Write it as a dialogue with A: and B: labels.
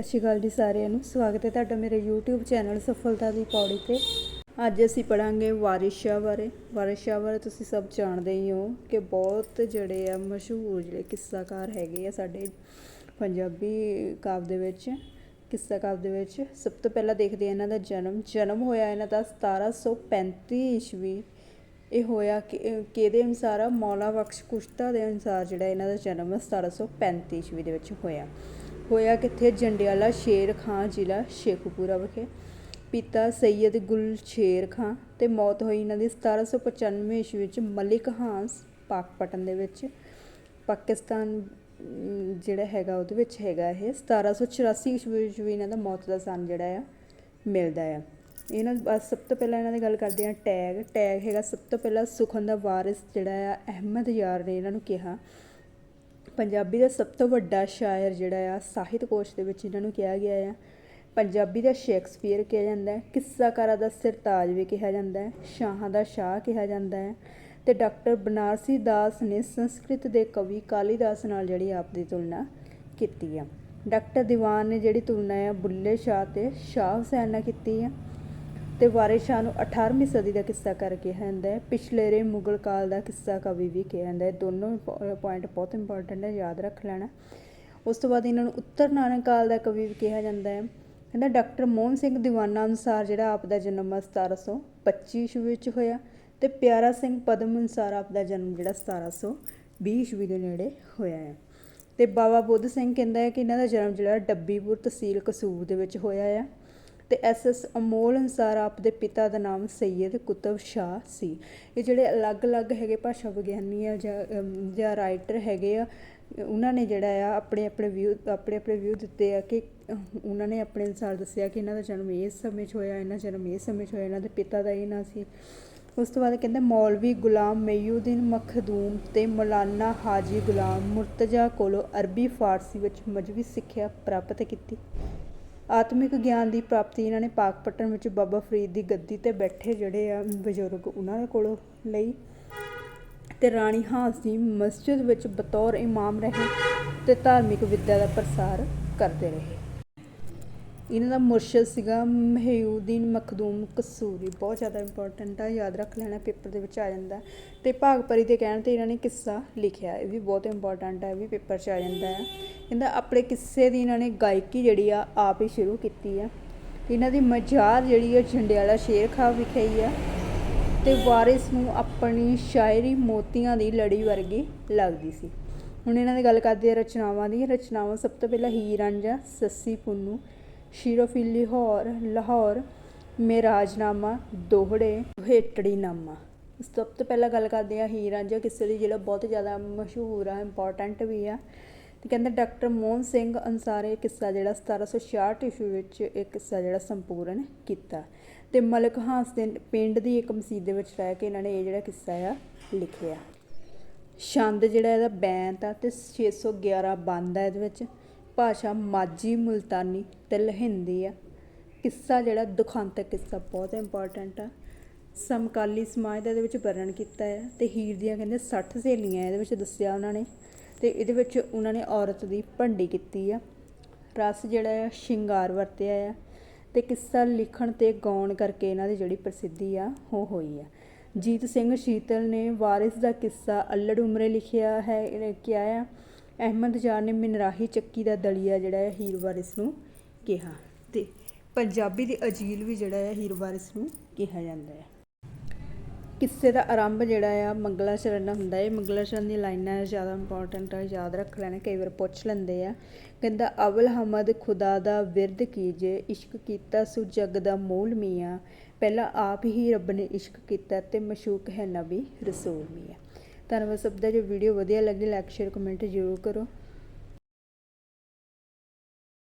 A: ਸਤਿ ਸ਼੍ਰੀ ਅਕਾਲ ਜੀ ਸਾਰਿਆਂ ਨੂੰ। ਸਵਾਗਤ ਹੈ ਤੁਹਾਡਾ ਮੇਰੇ YouTube ਚੈਨਲ ਸਫਲਤਾ ਦੀ ਪੌੜੀ ਤੇ। ਅੱਜ ਅਸੀਂ ਪੜਾਂਗੇ ਵਾਰਿਸ ਸ਼ਾਹ ਬਾਰੇ। ਵਾਰਿਸ ਸ਼ਾਹ ਬਾਰੇ ਤੁਸੀਂ ਸਭ ਜਾਣਦੇ ਹੀ ਹੋ ਕਿ ਬਹੁਤ ਜਿਹੜੇ ਆ ਮਸ਼ਹੂਰ ਜਿਹੜੇ ਕਿੱਸਾਕਾਰ ਹੈਗੇ ਆ ਸਾਡੇ ਪੰਜਾਬੀ ਕਾਵ ਦੇ ਵਿੱਚ, ਕਿੱਸਾ ਕਾਵ ਦੇ ਵਿੱਚ। ਸਭ ਤੋਂ ਪਹਿਲਾਂ ਦੇਖਦੇ ਆ ਇਹਨਾਂ ਦਾ ਜਨਮ। ਜਨਮ ਹੋਇਆ ਇਹਨਾਂ ਦਾ 1735 ਈਸਵੀ। ਇਹ ਹੋਇਆ ਕਿ ਕਿਹਦੇ ਅਨੁਸਾਰ ਆ? ਮੌਲਾ ਬਖਸ਼ ਕੁਸ਼ਤਾ ਦੇ ਅਨੁਸਾਰ ਜਿਹੜਾ ਇਹਨਾਂ ਦਾ ਜਨਮ 1735 ਈਸਵੀ ਦੇ ਵਿੱਚ ਹੋਇਆ। ਹੋਇਆ ਕਿੱਥੇ? ਜੰਡਿਆਲਾ ਸ਼ੇਰ ਖਾਂ ਜ਼ਿਲ੍ਹਾ ਸ਼ੇਖੂਪੁਰਾ ਵਿਖੇ। ਪਿਤਾ ਸਈਦ ਗੁਲ ਸ਼ੇਰ ਖਾਂ ਤੇ ਮੌਤ ਹੋਈ ਇਹਨਾਂ ਦੀ 1795 ਈਸਵੀ ਵਿੱਚ ਮਲਿਕ ਹਾਂਸ ਪਾਕਪਟਨ ਦੇ ਵਿੱਚ। ਪਾਕਿਸਤਾਨ ਜਿਹੜਾ ਹੈਗਾ ਉਹਦੇ ਵਿੱਚ ਹੈਗਾ ਇਹ। 1784 ਈਸਵੀ ਵਿੱਚ ਵੀ ਇਹਨਾਂ ਦਾ ਮੌਤ ਦਾ ਸਨ ਜਿਹੜਾ ਆ, ਮਿਲਦਾ ਆ। ਇਹਨਾਂ ਬਸ ਸਭ ਤੋਂ ਪਹਿਲਾਂ ਇਹਨਾਂ ਦੀ ਗੱਲ ਕਰਦੇ ਆ ਟੈਗ। ਟੈਗ ਹੈਗਾ ਸਭ ਤੋਂ ਪਹਿਲਾਂ ਸੁਖਨ ਦਾ ਵਾਰਿਸ ਜਿਹੜਾ ਆ, ਅਹਿਮਦ ਯਾਰ ਨੇ ਇਹਨਾਂ ਨੂੰ ਕਿਹਾ। ਪੰਜਾਬੀ ਦਾ ਸਭ ਤੋਂ ਵੱਡਾ ਸ਼ਾਇਰ ਜਿਹੜਾ ਆ, ਸਾਹਿਤ ਕੋਸ਼ ਦੇ ਵਿੱਚ ਇਹਨਾਂ ਨੂੰ ਕਿਹਾ ਗਿਆ ਆ। ਪੰਜਾਬੀ ਦਾ ਸ਼ੇਕਸਪੀਅਰ ਕਿਹਾ ਜਾਂਦਾ ਹੈ, ਕਿੱਸਾਕਾਰਾਂ ਦਾ ਸਿਰਤਾਜ ਵੀ ਕਿਹਾ ਜਾਂਦਾ ਹੈ, ਸ਼ਾਹਾਂ ਦਾ ਸ਼ਾਹ ਕਿਹਾ ਜਾਂਦਾ ਹੈ ਤੇ ਡਾਕਟਰ ਬਨਾਰਸੀ ਦਾਸ ਨੇ ਸੰਸਕ੍ਰਿਤ ਦੇ ਕਵੀ ਕਾਲੀਦਾਸ ਨਾਲ ਜਿਹੜੀ ਆਪ ਦੀ ਤੁਲਨਾ ਕੀਤੀ ਆ। ਡਾਕਟਰ ਦੀਵਾਨ ਨੇ ਜਿਹੜੀ ਤੁਲਨਾ ਆ, ਬੁੱਲੇ ਸ਼ਾਹ ਤੇ ਸ਼ਾਹ ਹੁਸੈਨ ਨਾਲ ਕੀਤੀ ਆ। ਤੇ ਵਾਰਿਸ ਸ਼ਾਹ ਨੂੰ 18ਵੀਂ ਸਦੀ ਦਾ ਕਿੱਸਾ ਕਰ ਕਿਹਾ ਜਾਂਦਾ ਹੈ। ਪਿਛਲੇਰੇ ਮੁਗਲ ਕਾਲ ਦਾ ਕਿੱਸਾ ਕਵੀ ਵੀ ਕਿਹਾ ਜਾਂਦਾ ਹੈ। ਦੋਨੋਂ ਪੁਆਇੰਟ ਬਹੁਤ ਇੰਪੋਰਟੈਂਟ ਹੈ, ਯਾਦ ਰੱਖ ਲੈਣਾ। ਉਸ ਤੋਂ ਬਾਅਦ ਇਹਨਾਂ ਨੂੰ ਉੱਤਰ ਨਾਨਕ ਕਾਲ ਦਾ ਕਵੀ ਵੀ ਕਿਹਾ ਜਾਂਦਾ ਹੈ। ਕਹਿੰਦਾ, ਡਾਕਟਰ ਮੋਹਨ ਸਿੰਘ ਦੀਵਾਨਾ ਅਨੁਸਾਰ ਜਿਹੜਾ ਆਪ ਦਾ ਜਨਮ 1725 ਈਸਵੀ ਵਿੱਚ ਹੋਇਆ ਤੇ ਪਿਆਰਾ ਸਿੰਘ ਪਦਮ ਅਨੁਸਾਰ ਆਪ ਦਾ ਜਨਮ ਜਿਹੜਾ 1720 ਈਸਵੀ ਦੇ ਨੇੜੇ ਹੋਇਆ ਹੈ। ਤੇ ਬਾਬਾ ਬੁੱਧ ਸਿੰਘ ਕਹਿੰਦਾ ਹੈ ਕਿ ਇਹਨਾਂ ਦਾ ਜਨਮ ਜਿਹੜਾ ਡੱਬੀਪੁਰ ਤਹਿਸੀਲ ਕਸੂਰ ਦੇ ਵਿੱਚ ਹੋਇਆ ਆ। ਤੇ ਐਸ ਐਸ ਅਮੋਲ ਅਨਸਾਰ ਆਪ ਦੇ ਪਿਤਾ ਦਾ ਨਾਮ ਸੈਯਦ ਕੁਤਬ ਸ਼ਾਹ ਸੀ। ਇਹ ਜਿਹੜੇ ਅਲੱਗ-ਅਲੱਗ ਹੈਗੇ ਭਾਸ਼ਾ ਵਿਗਿਆਨੀ ਆ ਜਾਂ ਜਾਂ ਰਾਈਟਰ ਹੈਗੇ ਆ, ਉਹਨਾਂ ਨੇ ਜਿਹੜਾ ਆ ਆਪਣੇ ਆਪਣੇ ਵਿਊ ਆਪਣੇ ਆਪਣੇ ਵਿਊ ਦਿੱਤੇ ਆ ਕਿ ਉਹਨਾਂ ਨੇ ਆਪਣੇ ਅਨੁਸਾਰ ਦੱਸਿਆ ਕਿ ਇਹਨਾਂ ਦਾ ਜਨਮ ਇਸ ਸਮੇਂ 'ਚ ਹੋਇਆ, ਇਹਨਾਂ ਦਾ ਜਨਮ ਇਸ ਸਮੇਂ 'ਚ ਹੋਇਆ, ਇਹਨਾਂ ਦੇ ਪਿਤਾ ਦਾ ਇਹ ਨਾਂ ਸੀ। ਉਸ ਤੋਂ ਬਾਅਦ ਕਹਿੰਦੇ ਮੌਲਵੀ ਗੁਲਾਮ ਮਈਉਦੀਨ ਮਖਦੂਮ ਤੇ ਮੌਲਾਨਾ ਹਾਜੀ ਗੁਲਾਮ ਮੁਰਤਜ਼ਾ ਕੋਲੋਂ ਅਰਬੀ ਫਾਰਸੀ ਵਿੱਚ ਮਜਵੀ ਸਿੱਖਿਆ ਪ੍ਰਾਪਤ ਕੀਤੀ। ਆਤਮਿਕ ਗਿਆਨ ਦੀ ਪ੍ਰਾਪਤੀ ਇਹਨਾਂ ਨੇ ਪਾਕ ਪਾਕਪਟਨ ਵਿੱਚ ਬਾਬਾ ਫਰੀਦ ਦੀ ਗੱਦੀ ਤੇ ਬੈਠੇ ਜਿਹੜੇ ਆ ਬਜ਼ੁਰਗ ਉਹਨਾਂ ਦੇ ਕੋਲੋਂ ਲਈ। ਤੇ ਰਾਣੀ ਹਾਂਸ ਦੀ ਮਸਜਿਦ ਵਿੱਚ ਬਤੌਰ ਇਮਾਮ ਰਹੇ ਤੇ ਧਾਰਮਿਕ ਵਿੱਦਿਆ ਦਾ ਪ੍ਰਸਾਰ ਕਰਦੇ ਰਹੇ। ਇਹਨਾਂ ਦਾ ਮੁਰਸ਼ਦ ਸੀਗਾ ਮਹਿਊਦੀਨ ਮਖਦੂਮ ਕਸੂਰੀ। ਬਹੁਤ ਜ਼ਿਆਦਾ ਇੰਪੋਰਟੈਂਟ ਆ, ਯਾਦ ਰੱਖ ਲੈਣਾ, ਪੇਪਰ ਦੇ ਵਿੱਚ ਆ ਜਾਂਦਾ। ਤੇ ਭਾਗਪਰੀ ਦੇ ਕਹਿਣ ਤੇ ਇਹਨਾਂ ਨੇ ਕਿੱਸਾ ਲਿਖਿਆ, ਇਹ ਵੀ ਬਹੁਤ ਇੰਪੋਰਟੈਂਟ ਹੈ ਇਹ ਵੀ ਪੇਪਰ 'ਚ ਆ ਜਾਂਦਾ ਹੈ ਕਹਿੰਦਾ, ਆਪਣੇ ਕਿੱਸੇ ਦੀ ਇਹਨਾਂ ਨੇ ਗਾਇਕੀ ਜਿਹੜੀ ਆ, ਆਪ ਹੀ ਸ਼ੁਰੂ ਕੀਤੀ ਆ। ਇਹਨਾਂ ਦੀ ਮਜ਼ਾਰ ਜਿਹੜੀ ਆ, ਜੰਡਿਆਲਾ ਸ਼ੇਰ ਖਾਂ ਵਿਖੇ ਹੀ ਆ। ਤੇ ਵਾਰਿਸ ਨੂੰ ਆਪਣੀ ਸ਼ਾਇਰੀ ਮੋਤੀਆਂ ਦੀ ਲੜੀ ਵਰਗੀ ਲੱਗਦੀ ਸੀ। ਹੁਣ ਇਹਨਾਂ ਦੀ ਗੱਲ ਕਰਦੇ ਆ ਰਚਨਾਵਾਂ ਦੀ। ਰਚਨਾਵਾਂ ਸਭ ਤੋਂ ਪਹਿਲਾਂ ਹੀਰ ਰਾਂਝਾ, ਸੱਸੀ ਪੁੰਨੂ। ਸ਼ੀਰੋਫੀ ਲਾਹੌਰ ਲਾਹੌਰ ਮੇਰਾਜਨਾਮਾ, ਦੋਹੜੇ ਹੇਟੜੀਨਾਮਾ ਸਭ ਤੋਂ ਪਹਿਲਾਂ ਗੱਲ ਕਰਦੇ ਹਾਂ ਹੀਰ ਰਾਂਝਾ ਕਿਸੇ ਦੀ ਜਿਹੜਾ ਬਹੁਤ ਜ਼ਿਆਦਾ ਮਸ਼ਹੂਰ ਆ ਇੰਪੋਰਟੈਂਟ ਵੀ ਆ। ਤੇ ਕਹਿੰਦੇ ਡਾਕਟਰ ਮੋਹਨ ਸਿੰਘ ਅਨਸਾਰ ਇਹ ਕਿੱਸਾ ਜਿਹੜਾ 1766 ਈਸਵੀ ਵਿੱਚ ਇਹ ਕਿੱਸਾ ਜਿਹੜਾ ਸੰਪੂਰਨ ਕੀਤਾ। ਤੇ ਮਲਕ ਹਾਂਸ ਦੇ ਪਿੰਡ ਦੀ ਇੱਕ ਮਸਜਿਦ ਦੇ ਵਿੱਚ ਰਹਿ ਕੇ ਇਹਨਾਂ ਨੇ ਇਹ ਜਿਹੜਾ ਕਿੱਸਾ ਆ ਲਿਖਿਆ। ਛੰਦ ਜਿਹੜਾ ਇਹਦਾ ਬੈਂਤ ਆ ਤੇ 611 ਬੰਦ ਆ ਇਹਦੇ ਵਿੱਚ। ਭਾਸ਼ਾ ਮਾਝੀ, ਮੁਲਤਾਨੀ ਅਤੇ ਲਹਿੰਦੀ ਆ। ਕਿੱਸਾ ਜਿਹੜਾ ਦੁਖਾਂਤਕ ਕਿੱਸਾ ਬਹੁਤ ਇੰਪੋਰਟੈਂਟ ਆ। ਸਮਕਾਲੀ ਸਮਾਜ ਦਾ ਇਹਦੇ ਵਿੱਚ ਵਰਣਨ ਕੀਤਾ ਹੈ ਅਤੇ ਹੀਰ ਦੀਆਂ ਕਹਿੰਦੇ ਸੱਠ ਸਹੇਲੀਆਂ ਇਹਦੇ ਵਿੱਚ ਦੱਸਿਆ ਉਹਨਾਂ ਨੇ ਅਤੇ ਇਹਦੇ ਵਿੱਚ ਉਹਨਾਂ ਨੇ ਔਰਤ ਦੀ ਭੰਡੀ ਕੀਤੀ ਆ। ਰਸ ਜਿਹੜਾ ਆ, ਸ਼ਿੰਗਾਰ ਵਰਤਿਆ ਆ ਅਤੇ ਕਿੱਸਾ ਲਿਖਣ ਤੇ ਗਾਉਣ ਕਰਕੇ ਇਹਨਾਂ ਦੀ ਜਿਹੜੀ ਪ੍ਰਸਿੱਧੀ ਆ, ਉਹ ਹੋਈ ਆ। ਜੀਤ ਸਿੰਘ ਸ਼ੀਤਲ ਨੇ ਵਾਰਿਸ ਦਾ ਕਿੱਸਾ ਅੱਲੜ ਉਮਰੇ ਲਿਖਿਆ ਹੈ ਕਿਹਾ ਆ ਅਹਿਮਦ ਜਾਨ ਨੇ ਮਨਰਾਹੀ ਚੱਕੀ ਦਾ ਦਲੀਆ ਜਿਹੜਾ ਹੈ ਹੀਰ ਵਾਰਿਸ ਨੂੰ ਕਿਹਾ ਤੇ ਪੰਜਾਬੀ ਦੀ ਅਜੀਲ ਵੀ ਜਿਹੜਾ ਹੈ ਹੀਰ ਵਾਰਿਸ ਨੂੰ ਕਿਹਾ ਜਾਂਦਾ ਹੈ। ਕਿੱਸੇ ਦਾ ਆਰੰਭ ਜਿਹੜਾ ਆ ਮੰਗਲਾ ਚਰਨ ਨਾਲ ਹੁੰਦਾ ਹੈ। ਮੰਗਲਾ ਚਰਨ ਦੀ ਲਾਈਨਾਂ ਜ਼ਿਆਦਾ ਇੰਪੋਰਟੈਂਟ ਆ, ਯਾਦ ਰੱਖ ਲੈਣਾ, ਕਈ ਵਾਰ ਪੁੱਛ ਲੈਂਦੇ ਆ। ਕਹਿੰਦਾ, ਅਵਲ ਹਮਦ ਖੁਦਾ ਦਾ ਵਿਰਦ ਕੀਜੇ ਇਸ਼ਕ ਕੀਤਾ ਸੁ ਜਗ ਦਾ ਮੂਲ ਮੀਆਂ। ਪਹਿਲਾਂ ਆਪ ਹੀ ਰੱਬ ਨੇ ਇਸ਼ਕ ਕੀਤਾ ਤੇ ਮਸ਼ੂਕ ਹੈ ਨਬੀ ਰਸੂਲ ਮੀਆਂ। ਧੰਨਵਾਦ ਸਭ ਦਾ ਜੇ ਵੀਡੀਓ ਵਧੀਆ ਲੱਗੇ ਲਾਈਕ ਸ਼ੇਅਰ ਕਮੈਂਟ ਜ਼ਰੂਰ ਕਰੋ।